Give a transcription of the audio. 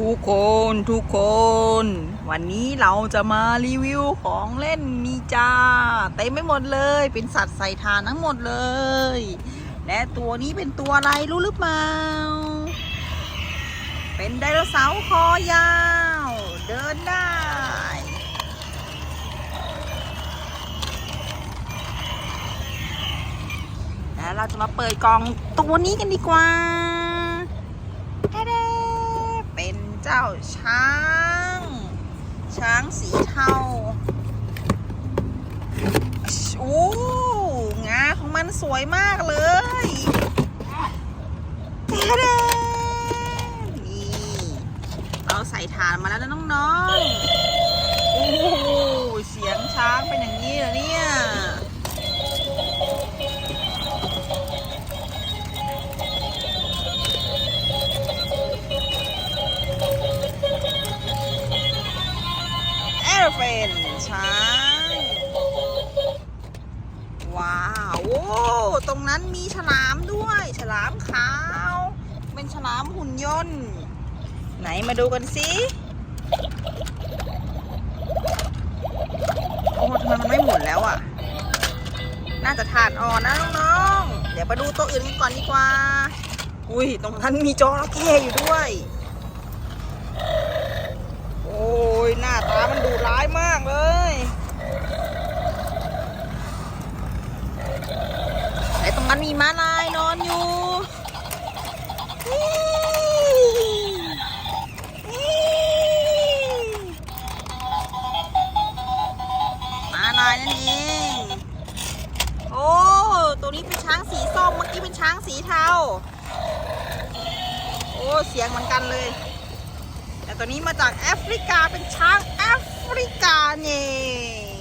ทุกคนทุกคน วันนี้เราจะมารีวิวของเล่นมีจ้าเต็มไม่หมดเลย เป็นสัตว์ใส่ทานทั้งหมดเลย และตัวนี้เป็นตัวอะไรรู้หรือเปล่า เป็นไดโนเสาร์คอยาว เดินได้ แล้วเราจะมาเปิดกล่องตัวนี้กันดีกว่าแท้ๆ เจ้าช้าง ช้างสีเทาโอ้งาของมันสวยมากเลยแท้ๆนี่ เราใส่ฐานมาแล้วนะน้องๆ เฟนช้าง ว้าวโอ้ตรงนั้นมีฉลามด้วย ฉลามขาว เป็นฉลามหุ่นยนต์ ไหนมาดูกันสิโอ้ทำไมมันไม่หมุนแล้วอะ น่าจะทานอ่อนนะน้องๆ เดี๋ยวมาดูตัวอื่นกันก่อนดีกว่า อุ้ย ตรงนั้นมีจระเข้อยู่ด้วย โอ้ย หน้าตามันดุร้ายมากเลยไมันมีม้าลายนอนอยู่ม้าลายนั่นเอง โอ้ ตัวนี้เป็นช้างสีส้ม เมื่อกี้เป็นช้างสีเทา โอ้ เสียงเหมือนกันเลย แต่ตัวนี้มาจากแอฟริกา เป็นช้างแอฟริกาเนี่ย